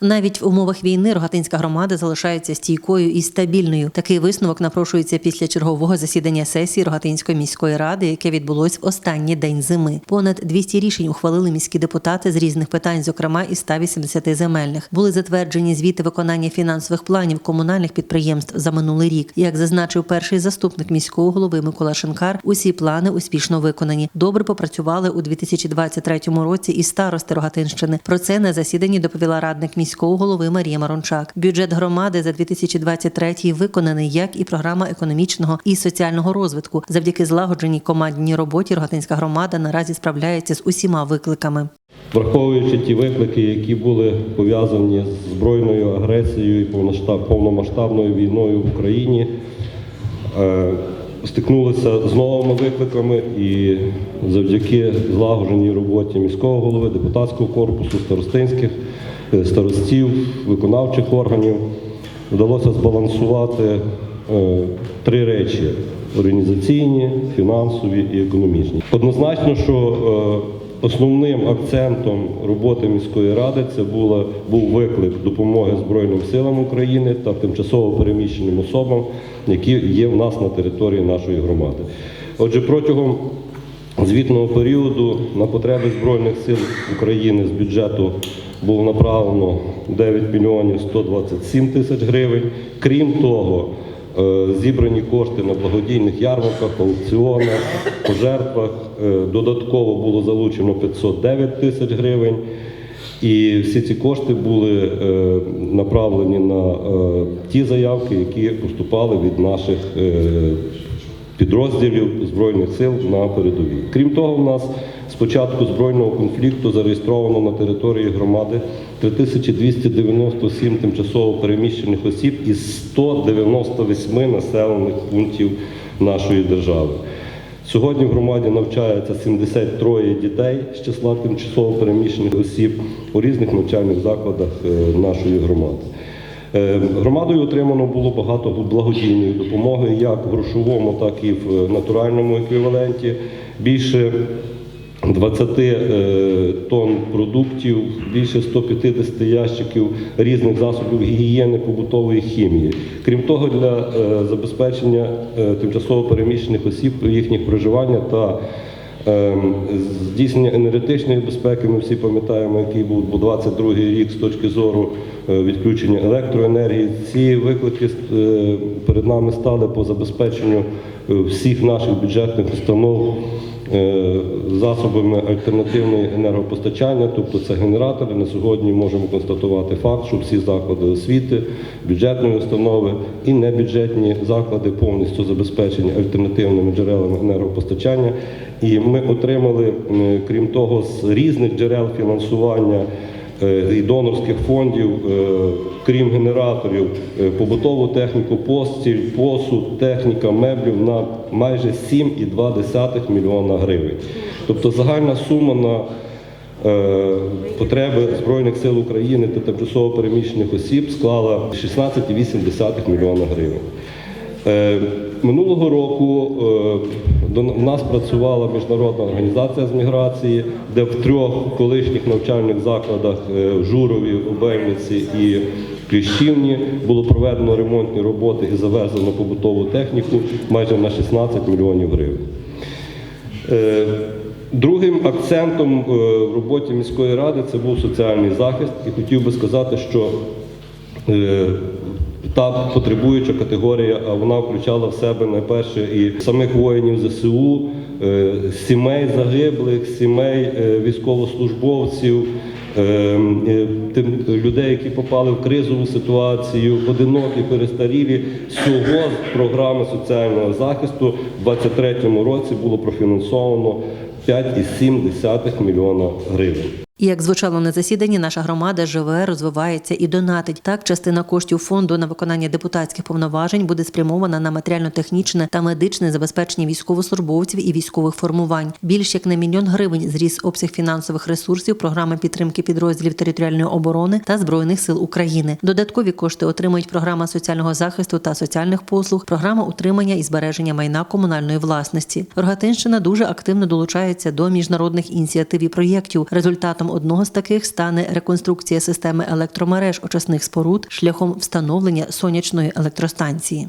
Навіть в умовах війни Рогатинська громада залишається стійкою і стабільною. Такий висновок напрошується після чергового засідання сесії Рогатинської міської ради, яке відбулось в останній день зими. Понад 200 рішень ухвалили міські депутати з різних питань, зокрема із 180 земельних. Були затверджені звіти виконання фінансових планів комунальних підприємств за минулий рік. Як зазначив перший заступник міського голови Микола Шинкар, усі плани успішно виконані. Добре попрацювали у 2023 році і старости Рогатинщини. Про це на засіданні доповіла радник міського голови Марія Марончак. Бюджет громади за 2023 виконаний, як і програма економічного і соціального розвитку. Завдяки злагодженій командній роботі Рогатинська громада наразі справляється з усіма викликами. Враховуючи ті виклики, які були пов'язані з збройною агресією і повномасштабною війною в Україні, е, стикнулися з новими викликами і завдяки злагодженій роботі міського голови, депутатського корпусу, старостинських старостів, виконавчих органів вдалося збалансувати е, три речі: організаційні, фінансові і економічні. Однозначно, що е, Основним акцентом роботи міської ради це була, був виклик допомоги Збройним силам України та тимчасово переміщеним особам, які є в нас на території нашої громади. Отже, протягом звітного періоду на потреби Збройних сил України з бюджету було направлено 9 мільйонів 127 тисяч гривень. Крім того, Е, Зібрані кошти на благодійних ярмарках, аукціонах, пожертвах. Е, Додатково було залучено 509 тисяч гривень. І всі ці кошти були е, направлені на ті заявки, які поступали від наших підрозділів Збройних сил на передовій. Крім того, в нас з початку збройного конфлікту зареєстровано на території громади 3297 тимчасово переміщених осіб із 198 населених пунктів нашої держави. Сьогодні в громаді навчається 73 дітей з числа тимчасово переміщених осіб у різних навчальних закладах е, нашої громади. Е, Громадою отримано було багато благодійної допомоги, як в грошовому, так і в е, натуральному еквіваленті. Більше 20 е, тонн продуктів, більше 150 ящиків різних засобів гігієни, побутової хімії. Крім того, для забезпечення тимчасово переміщених осіб їхніх проживання та Здійснення енергетичної безпеки, ми всі пам'ятаємо, який був 22 рік з точки зору е, відключення електроенергії. Ці виклики е, перед нами стали по забезпеченню е, всіх наших бюджетних установ засобами альтернативної енергопостачання, тобто це генератори. На сьогодні можемо констатувати факт, що всі заклади освіти, бюджетні установи і небюджетні заклади повністю забезпечені альтернативними джерелами енергопостачання. І ми отримали, крім того, з різних джерел фінансування е, і донорських фондів, е, крім генераторів, е, побутову техніку, постіль, посуд, техніка, меблів на майже 7,2 мільйона гривень. Тобто загальна сума на е, потреби Збройних сил України та тимчасово переміщених осіб склала 16,8 мільйона гривень. Е, Минулого року е, до нас працювала міжнародна організація з міграції, де в трьох колишніх навчальних закладах е, в Журові, Обельниці і Кліщівні було проведено ремонтні роботи і завезено побутову техніку майже на 16 мільйонів гривень. Другим акцентом в роботі міської ради це був соціальний захист. І хотів би сказати, що та потребуюча категорія, а вона включала в себе найперше і самих воїнів ЗСУ, е, сімей загиблих, сімей е, військовослужбовців, е, тим людей, які попали в кризову ситуацію, одинокі, перестарілі. Всього з програми соціального захисту в 2023 році було профінансовано 5,7 мільйона гривень. Як звучало на засіданні, наша громада живе, розвивається і донатить. Так, частина коштів фонду на виконання депутатських повноважень буде спрямована на матеріально-технічне та медичне забезпечення військовослужбовців і військових формувань. Більш як на мільйон гривень зріс обсяг фінансових ресурсів програми підтримки підрозділів територіальної оборони та збройних сил України. Додаткові кошти отримують програма соціального захисту та соціальних послуг, програма утримання і збереження майна комунальної власності. Рогатинщина дуже активно долучається до міжнародних ініціатив і проєктів, результатом одного з таких стане реконструкція системи електромереж очисних споруд шляхом встановлення сонячної електростанції.